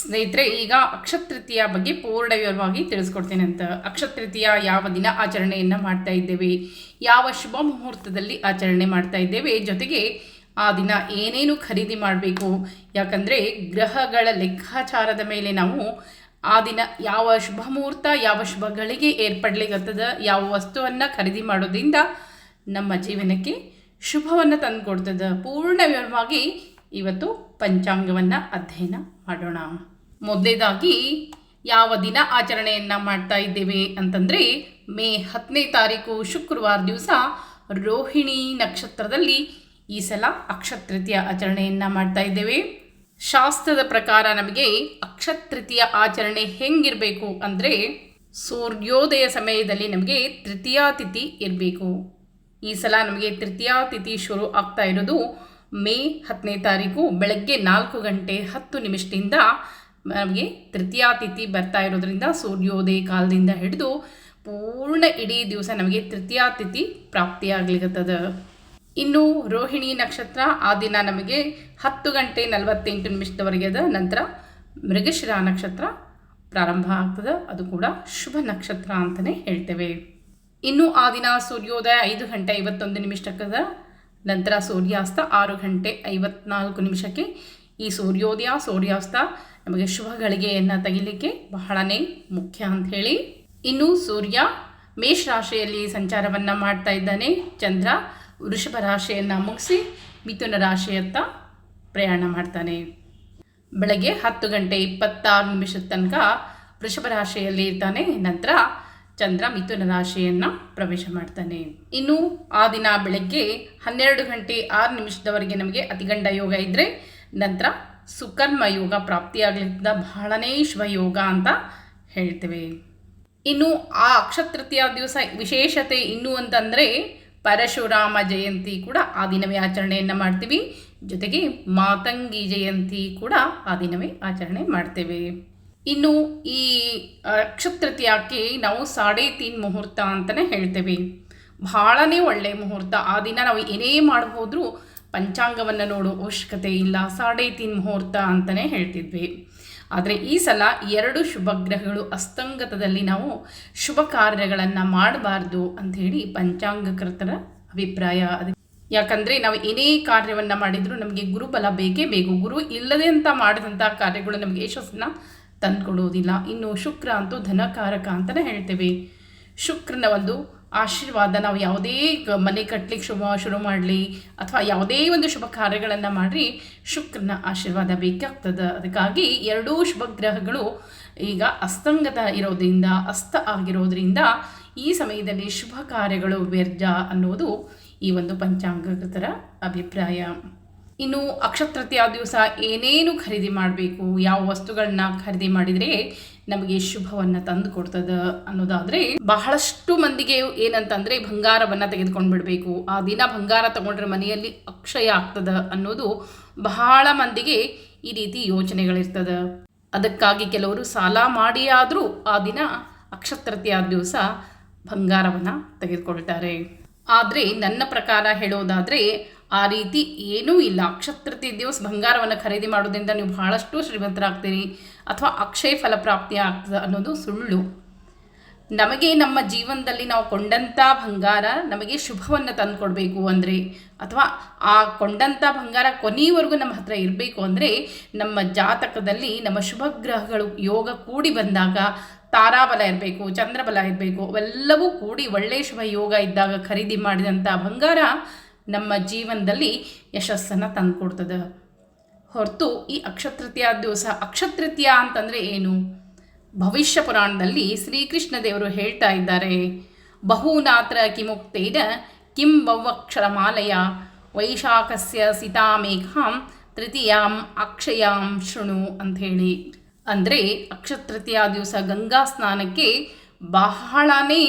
ಸ್ನೇಹಿತರೆ, ಈಗ ಅಕ್ಷತೃತೀಯ ಬಗ್ಗೆ ಪೂರ್ಣ ವಿವರವಾಗಿ ತಿಳಿಸ್ಕೊಡ್ತೇನೆ ಅಂತ. ಅಕ್ಷತೃತೀಯ ಯಾವ ದಿನ ಆಚರಣೆಯನ್ನು ಮಾಡ್ತಾ ಇದ್ದೇವೆ? ಯಾವ ಶುಭ ಮುಹೂರ್ತದಲ್ಲಿ ಆಚರಣೆ ಮಾಡ್ತಾ ಇದ್ದೇವೆ? ಜೊತೆಗೆ ಆ ದಿನ ಏನೇನು ಖರೀದಿ ಮಾಡಬೇಕು? ಯಾಕಂದರೆ ಗ್ರಹಗಳ ಲೆಕ್ಕಾಚಾರದ ಮೇಲೆ ನಾವು ಆ ದಿನ ಯಾವ ಶುಭ ಮುಹೂರ್ತ, ಯಾವ ಶುಭ ಗಳಿಗೆ ಯಾವ ವಸ್ತುವನ್ನು ಖರೀದಿ ಮಾಡೋದ್ರಿಂದ ನಮ್ಮ ಜೀವನಕ್ಕೆ ಶುಭವನ್ನು ತಂದುಕೊಡ್ತದೆ. ಪೂರ್ಣ ವಿವರವಾಗಿ ಇವತ್ತು ಪಂಚಾಂಗವನ್ನು ಅಧ್ಯಯನ ಮಾಡೋಣ. ಮೊದಲೇದಾಗಿ ಯಾವ ದಿನ ಆಚರಣೆಯನ್ನು ಮಾಡ್ತಾ ಇದ್ದೇವೆ ಅಂತಂದರೆ, ಮೇ ಹತ್ತನೇ ತಾರೀಕು ಶುಕ್ರವಾರ ದಿವಸ ರೋಹಿಣಿ ನಕ್ಷತ್ರದಲ್ಲಿ ಈ ಸಲ ಅಕ್ಷತೃತೀಯ ಆಚರಣೆಯನ್ನು ಮಾಡ್ತಾ ಇದ್ದೇವೆ. ಶಾಸ್ತ್ರದ ಪ್ರಕಾರ ನಮಗೆ ಅಕ್ಷತೃತೀಯ ಆಚರಣೆ ಹೆಂಗಿರಬೇಕು ಅಂದರೆ, ಸೂರ್ಯೋದಯ ಸಮಯದಲ್ಲಿ ನಮಗೆ ತೃತೀಯ ತಿಥಿ ಇರಬೇಕು. ಈ ಸಲ ನಮಗೆ ತೃತೀಯ ತಿಥಿ ಶುರು ಆಗ್ತಾ ಇರೋದು ಮೇ ಹತ್ತನೇ ತಾರೀಕು ಬೆಳಗ್ಗೆ ನಾಲ್ಕು ಗಂಟೆ ಹತ್ತು ನಿಮಿಷದಿಂದ, ನಮಗೆ ತೃತೀಯ ತಿಥಿ ಬರ್ತಾ ಇರೋದ್ರಿಂದ ಸೂರ್ಯೋದಯ ಕಾಲದಿಂದ ಹಿಡಿದು ಪೂರ್ಣ ಇಡೀ ದಿವಸ ನಮಗೆ ತೃತೀಯ ತಿಥಿ ಇನ್ನು ರೋಹಿಣಿ ನಕ್ಷತ್ರ ಆ ದಿನ ನಮಗೆ ಹತ್ತು ಗಂಟೆ ನಲವತ್ತೆಂಟು ನಿಮಿಷದವರೆಗೆ ಅದ. ನಂತರ ಮೃಗಶಿರ ನಕ್ಷತ್ರ ಪ್ರಾರಂಭ ಆಗ್ತದೆ. ಅದು ಕೂಡ ಶುಭ ನಕ್ಷತ್ರ ಅಂತಲೇ ಹೇಳ್ತೇವೆ. ಇನ್ನು ಆ ದಿನ ಸೂರ್ಯೋದಯ ಐದು ಗಂಟೆ ಐವತ್ತೊಂದು ನಿಮಿಷಕ್ಕದ ನಂತರ ಸೂರ್ಯಾಸ್ತ ಆರು ಗಂಟೆ ಐವತ್ನಾಲ್ಕು ನಿಮಿಷಕ್ಕೆ. ಈ ಸೂರ್ಯೋದಯ, ಸೂರ್ಯಾಸ್ತ ನಮಗೆ ಶುಭ ಗಳಿಗೆಯನ್ನು ತೆಗಿಲಿಕ್ಕೆ ಬಹಳನೇ ಮುಖ್ಯ ಅಂತ ಹೇಳಿ. ಇನ್ನು ಸೂರ್ಯ ಮೇಷ ರಾಶಿಯಲ್ಲಿ ಸಂಚಾರವನ್ನು ಮಾಡ್ತಾ ಇದ್ದಾನೆ. ಚಂದ್ರ ವೃಷಭ ರಾಶಿಯನ್ನು ಮುಗಿಸಿ ಮಿಥುನ ರಾಶಿಯತ್ತ ಪ್ರಯಾಣ ಮಾಡ್ತಾನೆ. ಬೆಳಗ್ಗೆ ಹತ್ತು ಗಂಟೆ ಇಪ್ಪತ್ತಾರು ನಿಮಿಷದ ತನಕ ವೃಷಭ ರಾಶಿಯಲ್ಲಿ ಇರ್ತಾನೆ. ನಂತರ ಚಂದ್ರ ಮಿಥುನ ರಾಶಿಯನ್ನ ಪ್ರವೇಶ ಮಾಡ್ತಾನೆ. ಇನ್ನು ಆ ದಿನ ಬೆಳಗ್ಗೆ ಹನ್ನೆರಡು ಗಂಟೆ ಆರು ನಿಮಿಷದವರೆಗೆ ನಮಗೆ ಅತಿಗಂಡ ಯೋಗ ಇದ್ದರೆ ನಂತರ ಸುಕರ್ಮ ಯೋಗ ಪ್ರಾಪ್ತಿಯಾಗಲಿದ್ದ ಬಹಳನೇ ಯೋಗ ಅಂತ ಹೇಳ್ತೇವೆ. ಇನ್ನು ಆ ಅಕ್ಷತೃತೀಯ ದಿವಸ ವಿಶೇಷತೆ ಇನ್ನು ಅಂತಂದರೆ ಪರಶುರಾಮ ಜಯಂತಿ ಕೂಡ ಆ ದಿನವೇ ಆಚರಣೆಯನ್ನು ಮಾಡ್ತೀವಿ. ಜೊತೆಗೆ ಮಾತಂಗಿ ಜಯಂತಿ ಕೂಡ ಆ ದಿನವೇ ಆಚರಣೆ ಮಾಡ್ತೇವೆ. ಇನ್ನು ಈ ಅಕ್ಷತೃತೀಯಕ್ಕೆ ನಾವು ಸಾಡೆ ತೀನ್ ಮುಹೂರ್ತ ಅಂತಲೇ ಹೇಳ್ತೇವೆ. ಬಹಳನೇ ಒಳ್ಳೆಯ ಮುಹೂರ್ತ. ಆ ದಿನ ನಾವು ಏನೇ ಮಾಡ್ಬೋದ್ರೂ ಪಂಚಾಂಗವನ್ನು ನೋಡೋ ಅವಶ್ಯಕತೆ ಇಲ್ಲ. ಸಾಡೆ ತೀನ್ ಮುಹೂರ್ತ ಅಂತಲೇ ಹೇಳ್ತಿದ್ವಿ. ಆದರೆ ಈ ಸಲ ಎರಡು ಶುಭಗ್ರಹಗಳು ಅಸ್ತಂಗತದಲ್ಲಿ ನಾವು ಶುಭ ಕಾರ್ಯಗಳನ್ನು ಮಾಡಬಾರ್ದು ಅಂಥೇಳಿ ಪಂಚಾಂಗಕೃತರ ಅಭಿಪ್ರಾಯ. ಅದು ಯಾಕಂದರೆ ನಾವು ಏನೇ ಕಾರ್ಯವನ್ನು ಮಾಡಿದರೂ ನಮಗೆ ಗುರುಬಲ ಬೇಕೇ ಬೇಕು. ಗುರು ಇಲ್ಲದೆ ಅಂತ ಮಾಡಿದಂಥ ಕಾರ್ಯಗಳು ನಮಗೆ ಯಶಸ್ಸನ್ನು ತಂದುಕೊಡುವುದಿಲ್ಲ. ಇನ್ನು ಶುಕ್ರ ಅಂತೂ ಧನಕಾರಕ ಅಂತಲೇ ಹೇಳ್ತೇವೆ. ಶುಕ್ರನ ಒಂದು ಆಶೀರ್ವಾದ, ನಾವು ಯಾವುದೇ ಮನೆ ಕಟ್ಟಲಿಕ್ಕೆ ಶುಭ, ಶುರು ಮಾಡಲಿ ಅಥವಾ ಯಾವುದೇ ಒಂದು ಶುಭ ಕಾರ್ಯಗಳನ್ನು ಮಾಡಿರಿ, ಶುಕ್ರನ ಆಶೀರ್ವಾದ ಬೇಕಾಗ್ತದೆ. ಅದಕ್ಕಾಗಿ ಎರಡೂ ಶುಭ ಗ್ರಹಗಳು ಈಗ ಅಸ್ತಂಗತ ಇರೋದ್ರಿಂದ, ಅಸ್ತ ಆಗಿರೋದ್ರಿಂದ ಈ ಸಮಯದಲ್ಲಿ ಶುಭ ಕಾರ್ಯಗಳು ವ್ಯರ್ಜ ಅನ್ನೋದು ಈ ಒಂದು ಪಂಚಾಂಗಕೃತರ ಅಭಿಪ್ರಾಯ. ಇನ್ನು ಅಕ್ಷತೃತೀಯ ದಿವಸ ಏನೇನು ಖರೀದಿ ಮಾಡಬೇಕು, ಯಾವ ವಸ್ತುಗಳನ್ನ ಖರೀದಿ ಮಾಡಿದರೆ ನಮಗೆ ಶುಭವನ್ನು ತಂದು ಕೊಡ್ತದ ಅನ್ನೋದಾದರೆ ಬಹಳಷ್ಟು ಮಂದಿಗೆ ಏನಂತಂದರೆ ಬಂಗಾರವನ್ನು ತೆಗೆದುಕೊಂಡು ಬಿಡಬೇಕು. ಆ ದಿನ ಬಂಗಾರ ತಗೊಂಡ್ರೆ ಮನೆಯಲ್ಲಿ ಅಕ್ಷಯ ಆಗ್ತದ ಅನ್ನೋದು ಬಹಳ ಮಂದಿಗೆ ಈ ರೀತಿ ಯೋಚನೆಗಳಿರ್ತದ. ಅದಕ್ಕಾಗಿ ಕೆಲವರು ಸಾಲ ಮಾಡಿಯಾದರೂ ಆ ದಿನ ಅಕ್ಷತೃತೀಯ ದಿವಸ ಬಂಗಾರವನ್ನು ತೆಗೆದುಕೊಳ್ತಾರೆ. ಆದರೆ ನನ್ನ ಪ್ರಕಾರ ಹೇಳೋದಾದರೆ ಆ ರೀತಿ ಏನೂ ಇಲ್ಲ. ಅಕ್ಷತ್ರತಿ ದಿವಸ ಬಂಗಾರವನ್ನು ಖರೀದಿ ಮಾಡೋದ್ರಿಂದ ನೀವು ಬಹಳಷ್ಟು ಶ್ರೀಮಂತರಾಗ್ತೀರಿ ಅಥವಾ ಅಕ್ಷಯ ಫಲಪ್ರಾಪ್ತಿ ಆಗ್ತದೆ ಅನ್ನೋದು ಸುಳ್ಳು. ನಮಗೆ ನಮ್ಮ ಜೀವನದಲ್ಲಿ ನಾವು ಕೊಂಡಂಥ ಬಂಗಾರ ನಮಗೆ ಶುಭವನ್ನು ತಂದುಕೊಡ್ಬೇಕು ಅಂದರೆ ಅಥವಾ ಆ ಕೊಂಡಂಥ ಬಂಗಾರ ಕೊನೆಯವರೆಗೂ ನಮ್ಮ ಹತ್ರ ಇರಬೇಕು ಅಂದರೆ ನಮ್ಮ ಜಾತಕದಲ್ಲಿ ನಮ್ಮ ಶುಭ ಗ್ರಹಗಳು ಯೋಗ ಕೂಡಿ ಬಂದಾಗ ತಾರಾಬಲ ಇರಬೇಕು, ಚಂದ್ರಬಲ ಇರಬೇಕು, ಅವೆಲ್ಲವೂ ಕೂಡಿ ಒಳ್ಳೆಯ ಶುಭ ಯೋಗ ಇದ್ದಾಗ ಖರೀದಿ ಮಾಡಿದಂಥ ಬಂಗಾರ ನಮ್ಮ ಜೀವನದಲ್ಲಿ ಯಶಸ್ಸನ್ನು ತಂದುಕೊಡ್ತದೆ. ಹೊರತು ಈ ಅಕ್ಷತೃತೀಯ ದಿವಸ, ಅಕ್ಷತೃತೀಯ ಅಂತಂದರೆ ಏನು? ಭವಿಷ್ಯ ಪುರಾಣದಲ್ಲಿ ಶ್ರೀಕೃಷ್ಣ ದೇವರು ಹೇಳ್ತಾ ಇದ್ದಾರೆ, ಬಹುನಾತ್ರ ಕಿಮುಕ್ತೇನ ಕಿಂ ಬವ್ವಕ್ಷರಮಾಲಯ ವೈಶಾಖಸ್ಯ ಸಿತಾಮೇಘಾಂ ತೃತೀಯಾಂ ಅಕ್ಷಯಾಂ ಶೃಣು ಅಂಥೇಳಿ. ಅಂದರೆ ಅಕ್ಷತೃತೀಯ ದಿವಸ ಗಂಗಾ ಸ್ನಾನಕ್ಕೆ ಬಹಳನೇ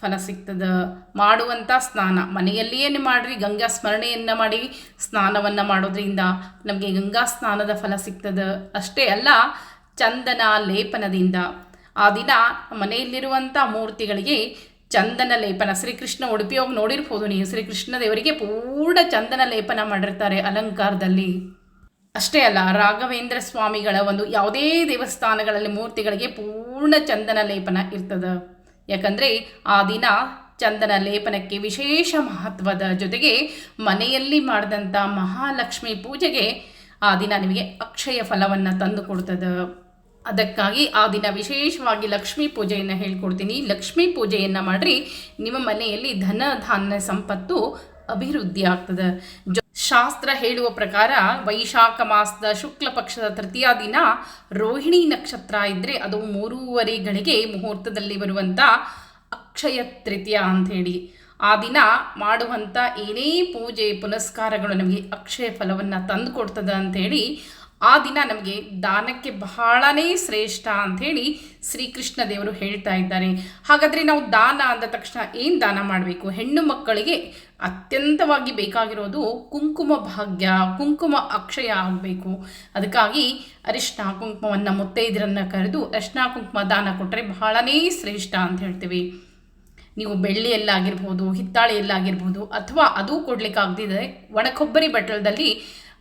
ಫಲ ಸಿಗ್ತದೆ. ಮಾಡುವಂಥ ಸ್ನಾನ. ಮನೆಯಲ್ಲಿಯೇ ಮಾಡಿರಿ, ಗಂಗಾ ಸ್ಮರಣೆಯನ್ನು ಮಾಡಿ ಸ್ನಾನವನ್ನು ಮಾಡೋದ್ರಿಂದ ನಮಗೆ ಗಂಗಾ ಸ್ನಾನದ ಫಲ ಸಿಗ್ತದೆ. ಅಷ್ಟೇ ಅಲ್ಲ, ಚಂದನ ಲೇಪನದಿಂದ. ಆ ದಿನ ಮನೆಯಲ್ಲಿರುವಂಥ ಮೂರ್ತಿಗಳಿಗೆ ಚಂದನ ಲೇಪನ. ಶ್ರೀಕೃಷ್ಣ ಉಡುಪಿ ಹೋಗಿ ನೋಡಿರ್ಬೋದು ನೀವು. ಶ್ರೀಕೃಷ್ಣ ದೇವರಿಗೆ ಪೂರ್ಣ ಚಂದನ ಲೇಪನ ಮಾಡಿರ್ತಾರೆ ಅಲಂಕಾರದಲ್ಲಿ. ಅಷ್ಟೇ ಅಲ್ಲ, ರಾಘವೇಂದ್ರ ಸ್ವಾಮಿಗಳ ಒಂದು ಯಾವುದೇ ದೇವಸ್ಥಾನಗಳಲ್ಲಿ ಮೂರ್ತಿಗಳಿಗೆ ಪೂರ್ಣ ಚಂದನ ಲೇಪನ ಇರ್ತದೆ. ಯಾಕಂದರೆ ಆ ದಿನ ಚಂದನ ಲೇಪನಕ್ಕೆ ವಿಶೇಷ ಮಹತ್ವದ ಜೊತೆಗೆ ಮನೆಯಲ್ಲಿ ಮಾಡಿದಂಥ ಮಹಾಲಕ್ಷ್ಮಿ ಪೂಜೆಗೆ ಆ ದಿನ ನಿಮಗೆ ಅಕ್ಷಯ ಫಲವನ್ನು ತಂದು ಕೊಡ್ತದೆ. ಅದಕ್ಕಾಗಿ ಆ ದಿನ ವಿಶೇಷವಾಗಿ ಲಕ್ಷ್ಮೀ ಪೂಜೆಯನ್ನು ಹೇಳ್ಕೊಡ್ತೀನಿ. ಲಕ್ಷ್ಮೀ ಪೂಜೆಯನ್ನು ಮಾಡಿರಿ ನಿಮ್ಮ ಮನೆಯಲ್ಲಿ ಧನ ಧಾನ್ಯ ಸಂಪತ್ತು ಅಭಿವೃದ್ಧಿ ಆಗ್ತದೆ ಶಾಸ್ತ್ರ ಹೇಳುವ ಪ್ರಕಾರ ವೈಶಾಖ ಮಾಸದ ಶುಕ್ಲ ಪಕ್ಷದ ತೃತೀಯ ದಿನ ರೋಹಿಣಿ ನಕ್ಷತ್ರ ಇದ್ದರೆ ಅದು ಮೂರುವರೆ ಗಳಿಗೆ ಮುಹೂರ್ತದಲ್ಲಿ ಬರುವಂಥ ಅಕ್ಷಯ ತೃತೀಯ ಅಂಥೇಳಿ ಆ ದಿನ ಮಾಡುವಂಥ ಏನೇ ಪೂಜೆ ಪುನಸ್ಕಾರಗಳು ನಮಗೆ ಅಕ್ಷಯ ಫಲವನ್ನು ತಂದು ಕೊಡ್ತದೆ ಅಂಥೇಳಿ ಆ ದಿನ ನಮಗೆ ದಾನಕ್ಕೆ ಬಹಳನೇ ಶ್ರೇಷ್ಠ ಅಂಥೇಳಿ ಶ್ರೀಕೃಷ್ಣ ದೇವರು ಹೇಳ್ತಾ ಇದ್ದಾರೆ. ಹಾಗಾದರೆ ನಾವು ದಾನ ಅಂದ ತಕ್ಷಣ ಏನು ದಾನ ಮಾಡಬೇಕು? ಹೆಣ್ಣು ಮಕ್ಕಳಿಗೆ ಅತ್ಯಂತವಾಗಿ ಬೇಕಾಗಿರೋದು ಕುಂಕುಮ ಭಾಗ್ಯ, ಕುಂಕುಮ ಅಕ್ಷಯ ಆಗಬೇಕು. ಅದಕ್ಕಾಗಿ ಅರಿಶಿನ ಕುಂಕುಮವನ್ನು ಮುತ್ತೈದರನ್ನು ಕರೆದು ಅರಿಶಿನ ಕುಂಕುಮ ದಾನ ಕೊಟ್ಟರೆ ಬಹಳನೇ ಶ್ರೇಷ್ಠ ಅಂತ ಹೇಳ್ತೀವಿ. ನೀವು ಬೆಳ್ಳಿಯಲ್ಲಾಗಿರ್ಬೋದು, ಹಿತ್ತಾಳೆಯಲ್ಲಾಗಿರ್ಬೋದು, ಅಥವಾ ಅದು ಕೊಡ್ಲಿಕ್ಕೆ ಒಣಕೊಬ್ಬರಿ ಬಟ್ಟಲದಲ್ಲಿ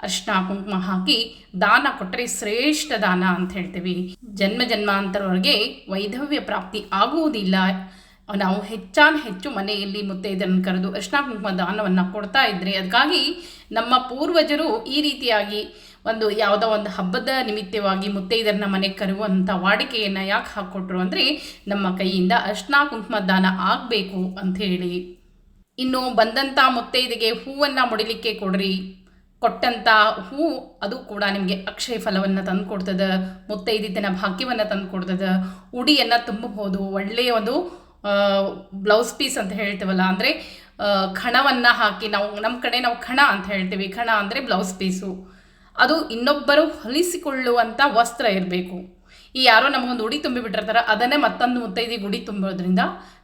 ಅರಿಶಿನ ಕುಂಕುಮ ಹಾಕಿ ದಾನ ಕೊಟ್ಟರೆ ಶ್ರೇಷ್ಠ ದಾನ ಅಂತ ಹೇಳ್ತೀವಿ. ಜನ್ಮ ಜನ್ಮಾಂತರವರೆಗೆ ವೈಧವ್ಯ ಪ್ರಾಪ್ತಿ ಆಗುವುದಿಲ್ಲ. ನಾವು ಹೆಚ್ಚಾನ್ ಹೆಚ್ಚು ಮನೆಯಲ್ಲಿ ಮುತ್ತೈದರನ್ನು ಕರೆದು ಅರಿಶಿನ ಕುಂಕುಮ ದಾನವನ್ನು ಕೊಡ್ತಾ ಇದ್ರೆ ಅದಕ್ಕಾಗಿ ನಮ್ಮ ಪೂರ್ವಜರು ಈ ರೀತಿಯಾಗಿ ಒಂದು ಯಾವುದೋ ಒಂದು ಹಬ್ಬದ ನಿಮಿತ್ತವಾಗಿ ಮುತ್ತೈದರನ್ನ ಮನೆಗೆ ಕರೆಯುವಂಥ ವಾಡಿಕೆಯನ್ನು ಯಾಕೆ ಹಾಕ್ಕೊಟ್ರು ಅಂದರೆ ನಮ್ಮ ಕೈಯಿಂದ ಅರ್ಶನ ಕುಂಕುಮ ದಾನ ಆಗಬೇಕು ಅಂಥೇಳಿ ಇನ್ನು ಬಂದಂಥ ಮುತ್ತೈದೆಗೆ ಹೂವನ್ನು ಮುಡಿಲಿಕ್ಕೆ ಕೊಡ್ರಿ. ಕೊಟ್ಟಂಥ ಹೂ ಅದು ಕೂಡ ನಿಮಗೆ ಅಕ್ಷಯ ಫಲವನ್ನು ತಂದು ಕೊಡ್ತದ ಮುತ್ತೈದಿದ್ದನ ಭಾಗ್ಯವನ್ನು ತಂದು ಕೊಡ್ತದ ಉಡಿಯನ್ನು ತುಂಬಬಹುದು, ಒಳ್ಳೆಯ ಒಂದು ಬ್ಲೌಸ್ ಪೀಸ್ ಅಂತ ಹೇಳ್ತೀವಲ್ಲ, ಅಂದರೆ ಖಣವನ್ನು ಹಾಕಿ ನಾವು ನಮ್ಮ ಕಡೆ ನಾವು ಖಣ ಅಂತ ಹೇಳ್ತೀವಿ ಖಣ ಅಂದರೆ ಬ್ಲೌಸ್ ಪೀಸು ಅದು ಇನ್ನೊಬ್ಬರು ಹೊಲಿಸಿಕೊಳ್ಳುವಂಥ ವಸ್ತ್ರ ಇರಬೇಕು. ಈ ಯಾರೋ ನಮಗೊಂದು ಉಡಿ ತುಂಬಿಬಿಟ್ಟಿರ್ತಾರೆ ಅದನ್ನೇ ಮತ್ತೊಂದು ಮುತ್ತೈದಿ ಗುಡಿ ತುಂಬೋದ್ರಿಂದ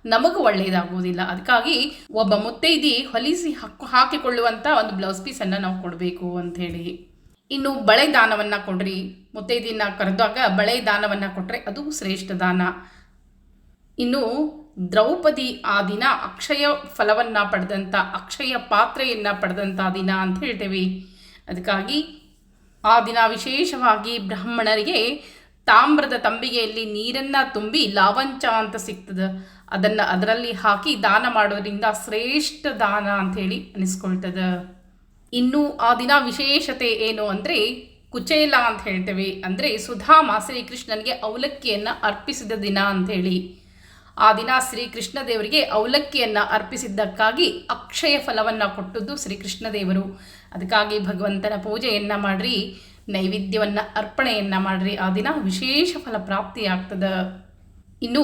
ನಮಗೂ ಒಳ್ಳೆಯದಾಗುವುದಿಲ್ಲ ಅದಕ್ಕಾಗಿ ಒಬ್ಬ ಮುತ್ತೈದಿ ಹೊಲಿಸಿ ಹಾಕು ಹಾಕಿಕೊಳ್ಳುವಂಥ ಒಂದು ಬ್ಲೌಸ್ ಪೀಸನ್ನು ನಾವು ಕೊಡಬೇಕು ಅಂಥೇಳಿ. ಇನ್ನು ಬಳೆ ದಾನವನ್ನು ಕೊಡ್ರಿ. ಮುತ್ತೈದಿನ ಕರೆದಾಗ ಬಳೆ ದಾನವನ್ನು ಕೊಟ್ಟರೆ ಅದು ಶ್ರೇಷ್ಠ ದಾನ. ಇನ್ನು ದ್ರೌಪದಿ ಆ ದಿನ ಅಕ್ಷಯ ಫಲವನ್ನು ಪಡೆದಂಥ ಅಕ್ಷಯ ಪಾತ್ರೆಯನ್ನು ಪಡೆದಂಥ ದಿನ ಅಂತ ಹೇಳ್ತೇವೆ. ಅದಕ್ಕಾಗಿ ಆ ದಿನ ವಿಶೇಷವಾಗಿ ಬ್ರಾಹ್ಮಣರಿಗೆ ತಾಮ್ರದ ತಂಬಿಗೆಯಲ್ಲಿ ನೀರನ್ನು ತುಂಬಿ ಲಾವಂಚ ಅಂತ ಸಿಗ್ತದೆ. ಅದನ್ನು ಅದರಲ್ಲಿ ಹಾಕಿ ದಾನ ಮಾಡೋದ್ರಿಂದ ಶ್ರೇಷ್ಠ ದಾನ ಅಂಥೇಳಿ ಅನಿಸ್ಕೊಳ್ತದೆ. ಇನ್ನು ಆ ದಿನ ವಿಶೇಷತೆ ಏನು ಅಂದರೆ ಕುಚೇಲ ಅಂತ ಹೇಳ್ತೇವೆ. ಅಂದರೆ ಸುಧಾಮ ಶ್ರೀಕೃಷ್ಣನಿಗೆ ಅವಲಕ್ಕಿಯನ್ನು ಅರ್ಪಿಸಿದ ದಿನ ಅಂಥೇಳಿ ಆ ದಿನ ಶ್ರೀಕೃಷ್ಣ ದೇವರಿಗೆ ಅವಲಕ್ಕಿಯನ್ನು ಅರ್ಪಿಸಿದ್ದಕ್ಕಾಗಿ ಅಕ್ಷಯ ಫಲವನ್ನು ಕೊಟ್ಟದ್ದು ಶ್ರೀಕೃಷ್ಣ ದೇವರು. ಅದಕ್ಕಾಗಿ ಭಗವಂತನ ಪೂಜೆಯನ್ನು ಮಾಡಿರಿ. ನೈವೇದ್ಯವನ್ನು ಅರ್ಪಣೆಯನ್ನು ಮಾಡಿರಿ. ಆ ದಿನ ವಿಶೇಷ ಫಲ ಪ್ರಾಪ್ತಿಯಾಗ್ತದೆ. ಇನ್ನು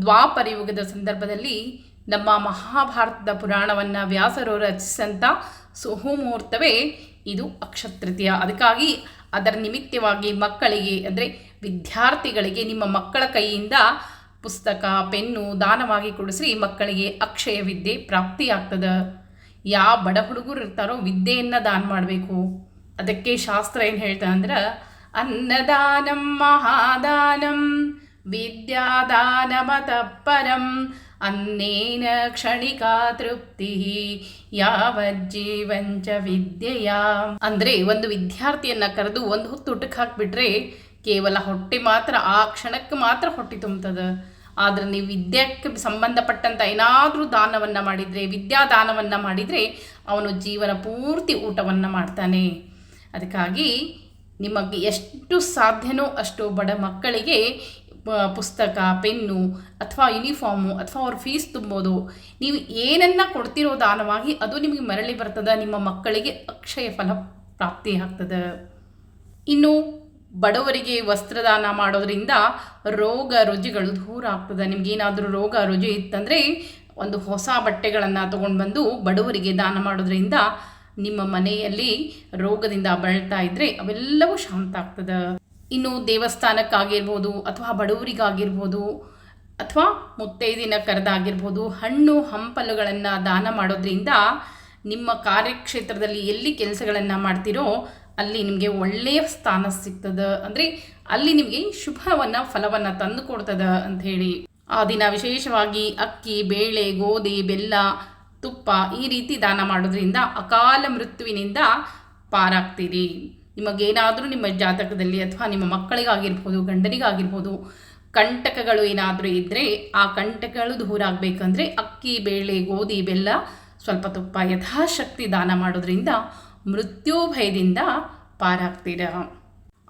ದ್ವಾಪರಯುಗದ ಸಂದರ್ಭದಲ್ಲಿ ನಮ್ಮ ಮಹಾಭಾರತದ ಪುರಾಣವನ್ನು ವ್ಯಾಸರು ರಚಿಸಿದಂಥ ಸುಹುಮುಹೂರ್ತವೇ ಇದು ಅಕ್ಷತೃತೀಯ. ಅದಕ್ಕಾಗಿ ಅದರ ನಿಮಿತ್ತವಾಗಿ ಮಕ್ಕಳಿಗೆ ಅಂದರೆ ವಿದ್ಯಾರ್ಥಿಗಳಿಗೆ ನಿಮ್ಮ ಮಕ್ಕಳ ಕೈಯಿಂದ ಪುಸ್ತಕ, ಪೆನ್ನು ದಾನವಾಗಿ ಕೊಡಿಸಿ ಮಕ್ಕಳಿಗೆ ಅಕ್ಷಯ ವಿದ್ಯೆ ಪ್ರಾಪ್ತಿಯಾಗ್ತದೆ. ಯಾವ ಬಡ ಹುಡುಗರು ಇರ್ತಾರೋ ವಿದ್ಯೆಯನ್ನು ದಾನ ಮಾಡಬೇಕು. ಅದಕ್ಕೆ ಶಾಸ್ತ್ರ ಏನು ಹೇಳ್ತಾ ಅಂದ್ರೆ, ಅನ್ನದಾನಂ ಮಹಾದಾನಂ, ವಿದ್ಯಾದಾನಮತಃಪರಂ, ಅನ್ನೇನ ಕ್ಷಣಿಕಾ ತೃಪ್ತಿ ಯಾವಜ್ಜೀವಂಚ ವಿದ್ಯೆಯ. ಅಂದರೆ ಒಂದು ವಿದ್ಯಾರ್ಥಿಯನ್ನ ಕರೆದು ಒಂದು ಹೊತ್ತು ಊಟಕ್ಕೆ ಹಾಕ್ಬಿಟ್ರೆ ಕೇವಲ ಹೊಟ್ಟೆ ಮಾತ್ರ, ಆ ಕ್ಷಣಕ್ಕೆ ಮಾತ್ರ ಹೊಟ್ಟೆ ತುಂಬ್ತದೆ. ಆದರೆ ನೀವು ವಿದ್ಯಕ್ಕೆ ಸಂಬಂಧಪಟ್ಟಂಥ ಏನಾದರೂ ದಾನವನ್ನು ಮಾಡಿದರೆ, ವಿದ್ಯಾದಾನವನ್ನ ಮಾಡಿದರೆ ಅವನು ಜೀವನ ಪೂರ್ತಿ ಊಟವನ್ನು ಮಾಡ್ತಾನೆ. ಅದಕ್ಕಾಗಿ ನಿಮಗೆ ಎಷ್ಟು ಸಾಧ್ಯನೋ ಅಷ್ಟು ಬಡ ಮಕ್ಕಳಿಗೆ ಪುಸ್ತಕ, ಪೆನ್ನು ಅಥವಾ ಯೂನಿಫಾರ್ಮು ಅಥವಾ ಅವ್ರ ಫೀಸ್ ತುಂಬೋದು. ನೀವು ಏನನ್ನು ಕೊಡ್ತಿರೋ ದಾನವಾಗಿ ಅದು ನಿಮಗೆ ಮರಳಿ ಬರ್ತದೆ, ನಿಮ್ಮ ಮಕ್ಕಳಿಗೆ ಅಕ್ಷಯ ಫಲ ಪ್ರಾಪ್ತಿ ಆಗ್ತದೆ. ಇನ್ನು ಬಡವರಿಗೆ ವಸ್ತ್ರದಾನ ಮಾಡೋದರಿಂದ ರೋಗ ರುಜಿಗಳು ದೂರ ಆಗ್ತದೆ. ನಿಮ್ಗೇನಾದರೂ ರೋಗ ರುಜಿ ಇತ್ತಂದರೆ ಒಂದು ಹೊಸ ಬಟ್ಟೆಗಳನ್ನು ತೊಗೊಂಡು ಬಂದು ಬಡವರಿಗೆ ದಾನ ಮಾಡೋದ್ರಿಂದ ನಿಮ್ಮ ಮನೆಯಲ್ಲಿ ರೋಗದಿಂದ ಬಳಲ್ತಾ ಇದ್ದರೆ ಅವೆಲ್ಲವೂ ಶಾಂತ ಆಗ್ತದೆ. ಇನ್ನು ದೇವಸ್ಥಾನಕ್ಕಾಗಿರ್ಬೋದು ಅಥವಾ ಬಡವರಿಗಾಗಿರ್ಬೋದು ಅಥವಾ ಮುತ್ತೈದಿನ ಕರೆದಾಗಿರ್ಬೋದು ಹಣ್ಣು ಹಂಪಲುಗಳನ್ನು ದಾನ ಮಾಡೋದ್ರಿಂದ ನಿಮ್ಮ ಕಾರ್ಯಕ್ಷೇತ್ರದಲ್ಲಿ ಎಲ್ಲಿ ಕೆಲಸಗಳನ್ನು ಮಾಡ್ತೀರೋ ಅಲ್ಲಿ ನಿಮಗೆ ಒಳ್ಳೆಯ ಸ್ಥಾನ ಸಿಗ್ತದೆ. ಅಂದರೆ ಅಲ್ಲಿ ನಿಮಗೆ ಶುಭವನ್ನು, ಫಲವನ್ನು ತಂದು ಕೊಡ್ತದೆ ಅಂಥೇಳಿ ಆ ದಿನ ವಿಶೇಷವಾಗಿ ಅಕ್ಕಿ, ಬೇಳೆ, ಗೋಧಿ, ಬೆಲ್ಲ ತುಪ್ಪ ಈ ರೀತಿ ದಾನ ಮಾಡೋದ್ರಿಂದ ಅಕಾಲ ಮೃತ್ಯುವಿನಿಂದ ಪಾರಾಗ್ತೀರಿ. ನಿಮಗೇನಾದರೂ ನಿಮ್ಮ ಜಾತಕದಲ್ಲಿ ಅಥವಾ ನಿಮ್ಮ ಮಕ್ಕಳಿಗಾಗಿರ್ಬೋದು, ಗಂಡನಿಗಾಗಿರ್ಬೋದು, ಕಂಟಕಗಳು ಏನಾದರೂ ಇದ್ದರೆ ಆ ಕಂಟಕಗಳು ದೂರ ಆಗಬೇಕಂದ್ರೆ ಅಕ್ಕಿ, ಬೇಳೆ, ಗೋಧಿ, ಬೆಲ್ಲ, ಸ್ವಲ್ಪ ತುಪ್ಪ ಯಥಾಶಕ್ತಿ ದಾನ ಮಾಡೋದ್ರಿಂದ ಮೃತ್ಯು ಭಯದಿಂದ ಪಾರಾಗ್ತೀರಾ.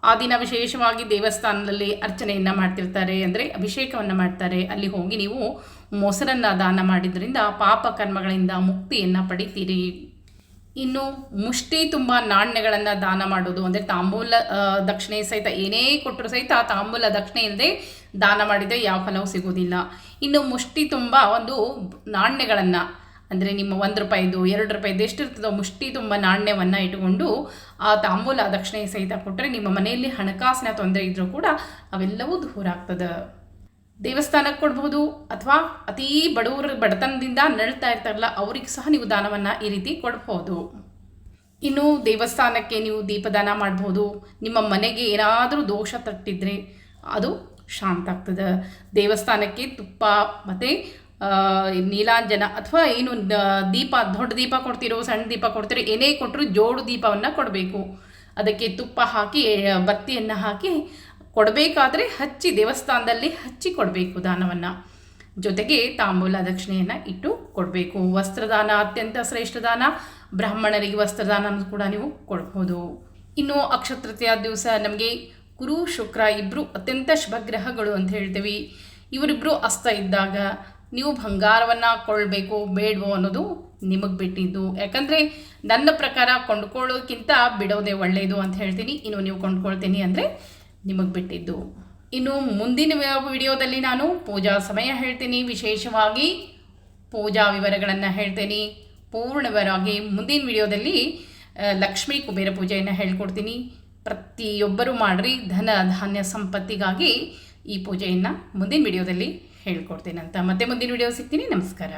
ಆ ದಿನ ವಿಶೇಷವಾಗಿ ದೇವಸ್ಥಾನದಲ್ಲಿ ಅರ್ಚನೆಯನ್ನು ಮಾಡ್ತಿರ್ತಾರೆ ಅಂದರೆ ಅಭಿಷೇಕವನ್ನು ಮಾಡ್ತಾರೆ. ಅಲ್ಲಿ ಹೋಗಿ ನೀವು ಮೊಸರನ್ನು ದಾನ ಮಾಡಿದ್ರಿಂದ ಪಾಪ ಕರ್ಮಗಳಿಂದ ಮುಕ್ತಿಯನ್ನು ಪಡಿತೀರಿ. ಇನ್ನು ಮುಷ್ಟಿ ತುಂಬ ನಾಣ್ಯಗಳನ್ನು ದಾನ ಮಾಡೋದು ಅಂದರೆ ತಾಂಬೂಲ ದಕ್ಷಿಣೆ ಸಹಿತ ಏನೇ ಕೊಟ್ಟರು ಸಹಿತ ತಾಂಬೂಲ, ದಕ್ಷಿಣೆ ಇಲ್ಲದೆ ದಾನ ಮಾಡಿದರೆ ಯಾವ ಫಲವೂ ಸಿಗೋದಿಲ್ಲ ಇನ್ನು ಮುಷ್ಟಿ ತುಂಬ ಒಂದು ನಾಣ್ಯಗಳನ್ನು ಅಂದರೆ ನಿಮ್ಮ ಒಂದು ರೂಪಾಯಿದು, ಎರಡು ರೂಪಾಯಿದು ಎಷ್ಟಿರ್ತದೋ ಮುಷ್ಟಿ ತುಂಬ ನಾಣ್ಯವನ್ನು ಇಟ್ಟುಕೊಂಡು ಆ ತಾಂಬೂಲ ದಕ್ಷಿಣೆ ಸಹಿತ ಕೊಟ್ಟರೆ ನಿಮ್ಮ ಮನೆಯಲ್ಲಿ ಹಣಕಾಸಿನ ತೊಂದರೆ ಇದ್ದರೂ ಕೂಡ ಅವೆಲ್ಲವೂ ದೂರ ಆಗ್ತದೆ. ದೇವಸ್ಥಾನಕ್ಕೆ ಕೊಡ್ಬೋದು ಅಥವಾ ಅತೀ ಬಡವರ ಬಡತನದಿಂದ ನಳ್ತಾ ಇರ್ತಾರಲ್ಲ, ಅವ್ರಿಗೆ ಸಹ ನೀವು ದಾನವನ್ನು ಈ ರೀತಿ ಕೊಡ್ಬೋದು. ಇನ್ನು ದೇವಸ್ಥಾನಕ್ಕೆ ನೀವು ದೀಪದಾನ ಮಾಡ್ಬೋದು, ನಿಮ್ಮ ಮನೆಗೆ ಏನಾದರೂ ದೋಷ ತಟ್ಟಿದ್ರೆ ಅದು ಶಾಂತ ಆಗ್ತದೆ. ದೇವಸ್ಥಾನಕ್ಕೆ ತುಪ್ಪ ಮತ್ತು ನೀಲಾಂಜನ ಅಥವಾ ಏನು ದೀಪ, ದೊಡ್ಡ ದೀಪ ಕೊಡ್ತಿರೋ, ಸಣ್ಣ ದೀಪ ಕೊಡ್ತಿರೋ, ಏನೇ ಕೊಟ್ಟರು ಜೋಡು ದೀಪವನ್ನು ಕೊಡಬೇಕು. ಅದಕ್ಕೆ ತುಪ್ಪ ಹಾಕಿ ಬತ್ತಿಯನ್ನು ಹಾಕಿ ಕೊಡಬೇಕಾದ್ರೆ ಹಚ್ಚಿ, ದೇವಸ್ಥಾನದಲ್ಲಿ ಹಚ್ಚಿ ಕೊಡಬೇಕು ದಾನವನ್ನು. ಜೊತೆಗೆ ತಾಂಬೂಲ ದಕ್ಷಿಣೆಯನ್ನು ಇಟ್ಟು ಕೊಡಬೇಕು. ವಸ್ತ್ರದಾನ, ಅತ್ಯಂತ ಶ್ರೇಷ್ಠ ದಾನ. ಬ್ರಾಹ್ಮಣರಿಗೆ ವಸ್ತ್ರದಾನ ಕೂಡ ನೀವು ಕೊಡ್ಬೋದು. ಇನ್ನು ಅಕ್ಷತೃತೀಯ ದಿವಸ ನಮಗೆ ಗುರು, ಶುಕ್ರ ಇಬ್ಬರು ಅತ್ಯಂತ ಶುಭ ಗ್ರಹಗಳು ಅಂತ ಹೇಳ್ತೀವಿ. ಇವರಿಬ್ಬರು ಅಸ್ತ ಇದ್ದಾಗ ನೀವು ಬಂಗಾರವನ್ನು ಕೊಳ್ಳಬೇಕು, ಬೇಡವೋ ಅನ್ನೋದು ನಿಮಗೆ ಬಿಟ್ಟಿದ್ದು. ಯಾಕಂದರೆ ನನ್ನ ಪ್ರಕಾರ ಕೊಂಡ್ಕೊಳ್ಳೋಕ್ಕಿಂತ ಬಿಡೋದೇ ಒಳ್ಳೆಯದು ಅಂತ ಹೇಳ್ತೀನಿ. ಇನ್ನು ನೀವು ಕೊಂಡ್ಕೊಳ್ತೀನಿ ಅಂದರೆ ನಿಮಗೆ ಬಿಟ್ಟಿದ್ದು. ಇನ್ನು ಮುಂದಿನ ವಿಡಿಯೋದಲ್ಲಿ ನಾನು ಪೂಜಾ ಸಮಯ ಹೇಳ್ತೀನಿ. ವಿಶೇಷವಾಗಿ ಪೂಜಾ ವಿವರಗಳನ್ನು ಹೇಳ್ತೀನಿ. ಪೂರ್ಣವರಾಗಿ ಮುಂದಿನ ವಿಡಿಯೋದಲ್ಲಿ ಲಕ್ಷ್ಮೀ ಕುಬೇರ ಪೂಜೆಯನ್ನು ಹೇಳ್ಕೊಡ್ತೀನಿ. ಪ್ರತಿಯೊಬ್ಬರು ಮಾಡ್ರಿ ಧನ ಧಾನ್ಯ ಸಂಪತ್ತಿಗಾಗಿ ಈ ಪೂಜೆಯನ್ನು ಮುಂದಿನ ವಿಡಿಯೋದಲ್ಲಿ ಹೇಳ್ಕೊಡ್ತೀನಿ ಅಂತ ಮತ್ತೆ ಮುಂದಿನ ವಿಡಿಯೋ ಸಿಗ್ತೀನಿ. ನಮಸ್ಕಾರ.